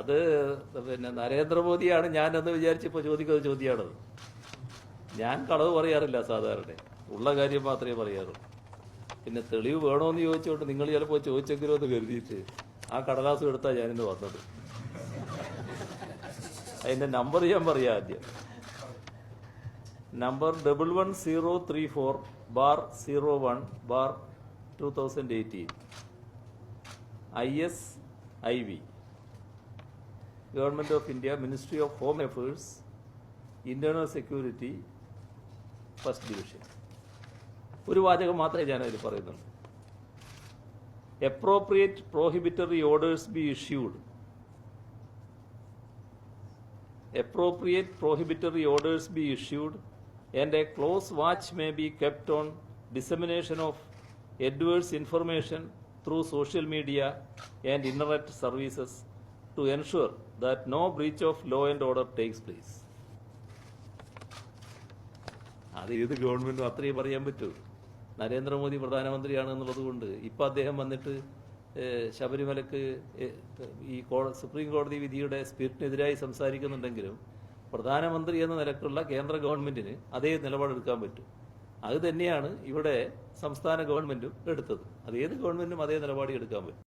അത് പിന്നെ നരേന്ദ്രമോദിയാണ് ഞാനെന്ന് വിചാരിച്ചപ്പോൾ ചോദിക്കുന്ന ചോദ്യമാണത് ഞാൻ കളവ് പറയാറില്ല സാധാരണ. ഉള്ള കാര്യം മാത്രമേ പറയാറുള്ളൂ. പിന്നെ തെളിവ് വേണോന്ന് ചോദിച്ചോണ്ട് നിങ്ങൾ ചിലപ്പോൾ ചോദിച്ചെങ്കിലോ എന്ന് കരുതിയിട്ട് ആ കടലാസ് എടുത്താൽ ഞാനിന്ന് വന്നത്. അതിന്റെ നമ്പർ ഞാൻ പറയാം ആദ്യം. Number double one zero three four bar zero one bar two thousand eighteen. I S I V government of India ministry of home affairs internal security first division ഒരു വാചകം മാത്രമേ ഞാൻ അതിൽ പറയുന്നുള്ളൂ appropriate prohibitory orders be issued appropriate prohibitory orders be issued and a close watch may be kept on dissemination of adverse information through social media and internet services to ensure that no breach of law and order takes place. അത് ഏത് ഗവൺമെന്റും അത്രയും പറയാൻ പറ്റൂ നരേന്ദ്രമോദി പ്രധാനമന്ത്രിയാണ് എന്നുള്ളത് കൊണ്ട് ഇപ്പൊ അദ്ദേഹം വന്നിട്ട് ശബരിമലക്ക് ഈ സുപ്രീം കോടതി വിധിയുടെ സ്പിരിറ്റിനെതിരായി സംസാരിക്കുന്നുണ്ടെങ്കിലും പ്രധാനമന്ത്രി എന്ന നിലക്കുള്ള കേന്ദ്ര ഗവൺമെന്റിന് അതേ നിലപാടെടുക്കാൻ പറ്റും അത് തന്നെയാണ് ഇവിടെ സംസ്ഥാന ഗവൺമെന്റും എടുത്തത്. അത് ഏത് ഗവൺമെന്റും അതേ നിലപാട് എടുക്കാൻ പറ്റും.